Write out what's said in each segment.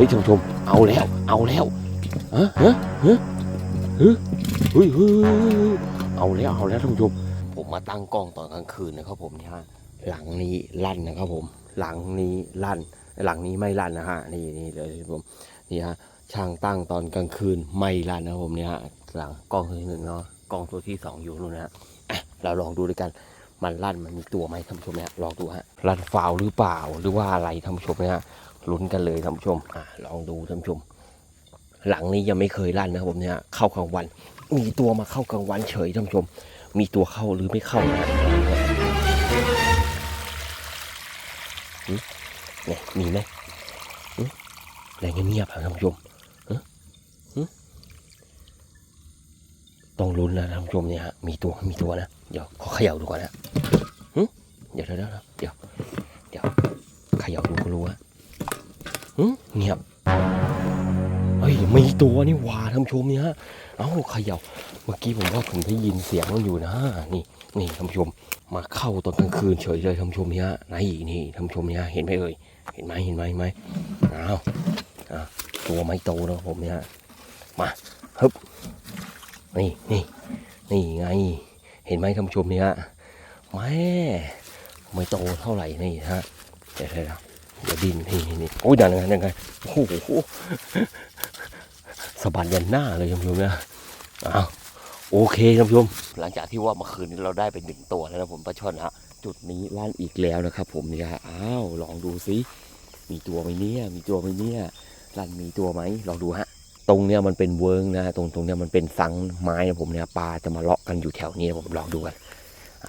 ฮ้ยท่านผู้ชมเอาแล้ว เอาแล้วฮะฮะฮะเฮ้ยเฮ้ยเฮ้ยเฮ้ยเอาแล้วเอาแล้วท่านผู้ชมผมมาตั้งกล้องตอนกลางคืนนะครับผมนี่ฮะหลังนี้ลั่นนะครับผม หลังนี้ลั่น หลังนี้ไม่ลั่นนะฮะนี่นี่เลยผมนี่ฮะช่างตั้งตอนกลางคืนไม่ลั่นนะครับผมเนี่ยฮะหลังกล้องตัวที่หนึ่งเนาะกล้องตัวที่สองอยู่นู่นนะฮะอะเราลองดูด้วยกันมันลั่นมันมีตัวไหมท่านผู้ชมเนี่ยลองดูฮะลั่นฟาวหรือเปล่าหรือว่าอะไรท่านผู้ชมเนี่ยฮะ ลุ้นกันเลยท่านผู้ชมอะลองดูท่านผู้ชม หลังนี้ยังไม่เคยลั่นนะครับผมเนี่ยเข้ากลางวัน มีตัวมาเข้ากลางวันเฉยท่านผู้ชม มีตัวเข้าหรือไม่เข้านะเนี่ยมีไหมอะไรเงียบๆอะท่านผู้ชมต้องลุ้นนะท่านผู้ชมเนี่ยฮะมีตัวมีตัวนะ เดี๋ยวขอเขย่าดูก่อนนะเดี๋ยวเดี๋ยวเดี๋ยวเดี๋ยวเดี๋ยวเขย่าดูก็รู้ฮะหึ เงียบเฮ้ยมีตัวนี่หว่าท่านชมเนี่ยเอ้าเขย่าเมื่อกี้ผมว่าผมได้ยินเสียงมันอยู่นะ นี่นี่ท่านชมมาเข้าตอนกลางคืนเฉยเลยท่านชมเนี่ยไหนนี่ท่านชมเนี่ยเห็นไหมเอ่ยเห็นไหมเห็นไหมไหมอ้าวอะตัวไม่โตนะผมเนี่ยมาฮึบนี่นี่นี่ไง เห็นไหมท่านชมเนี่ยแม่ไม่โตเท่าไหร่นี่ฮะเดี๋ยวเดี๋ยว เดี๋ยวเดี๋ยวดินนี่นี่นี่โอ้ยดันยังไงยังไงโอ้โหสะบัดยันหน้าเลยท่านผู้ชมนะอ้าวโอเคท่านผู้ชมหลังจากที่ว่าเมื่อคืนนี้เราได้ไปหนึ่งตัวแล้วนะผมปลาช่อนฮะจุดนี้ลั่นอีกแล้วนะครับ ผมเนี่ยอ้าวลองดูซิมีตัวไหมเนี่ย มีตัวไหมเนี่ยลั่นมีตัวไหมลองดูฮะตรงเนี้ยมันเป็นเวิร์งนะตรงตรงเนี้ยมันเป็นสังไม้นะผมเนี่ยปลาจะมาเลาะกันอยู่แถวนี้ผมลองดูกัน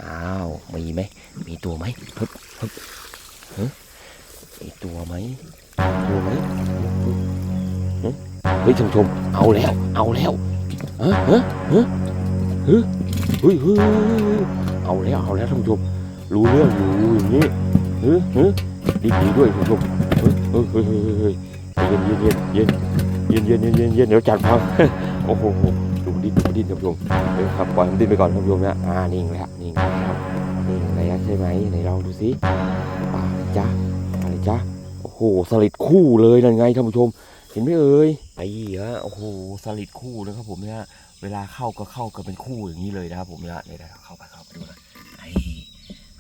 อ้าวมีไหมมีตัวไหมฮึบฮึบฮึมี ตัวไหมตัวไหมเฮ้ยท่านชมเอาแล้ว เอาแล้วฮะฮะฮะเฮ้ยเฮ้ยเฮ้ยเอาแล้วเอาแล้วท่านชมรู้เรื่องอยู่อย่างนี้เฮ้ยเฮ้ยดีดีด้วยท่านชมเฮ้ยเฮ้ยเฮ้ยเฮ้ยเย็นเย็นเย็นเย็นเย็นเย็นเย็นเย็นเดี๋ยวจัดพังโอ้โหดูดิ้นดูดิ้นท่านชมเฮ้ยครับปล่อยมันดิ้นไปก่อนท่านชมนะอ่านิ่งแล้วนิ่งแล้วนิ่งแล้วใช่ไหมไหนลองดูสิปลาอะไรจ๊ะอะไรจ๊ะ โอ้โหสลิดคู่เลยนั่นไงท่านผู้ชม เห็นไหมเอ่ยไอ้ฮะโอ้โหสลิดคู่นะครับผมเนี่ยเวลาเข้าก็เข้ากันเป็นคู่อย่างนี้เลยนะครับผมเนี่ยเดี๋ยวๆเข้าไปเข้าไปดูหนะไอ้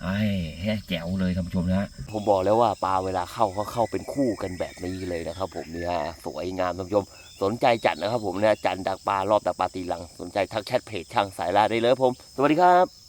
ไอ้แฮ่แจ๋วเลยท่านผู้ชมนะผมบอกแล้วว่าปลาเวลาเข้าก็เข้าเป็นคู่กันแบบนี้เลยนะครับ ผมเนี่ยสวยงามท่านผู้ชม สนใจจัดนะครับ ผมเนี่ยจันดักปลารอบดักปลาตีลัง สนใจทักแชทเพจช่างสายลาได้เลยครับผม สวัสดีครับ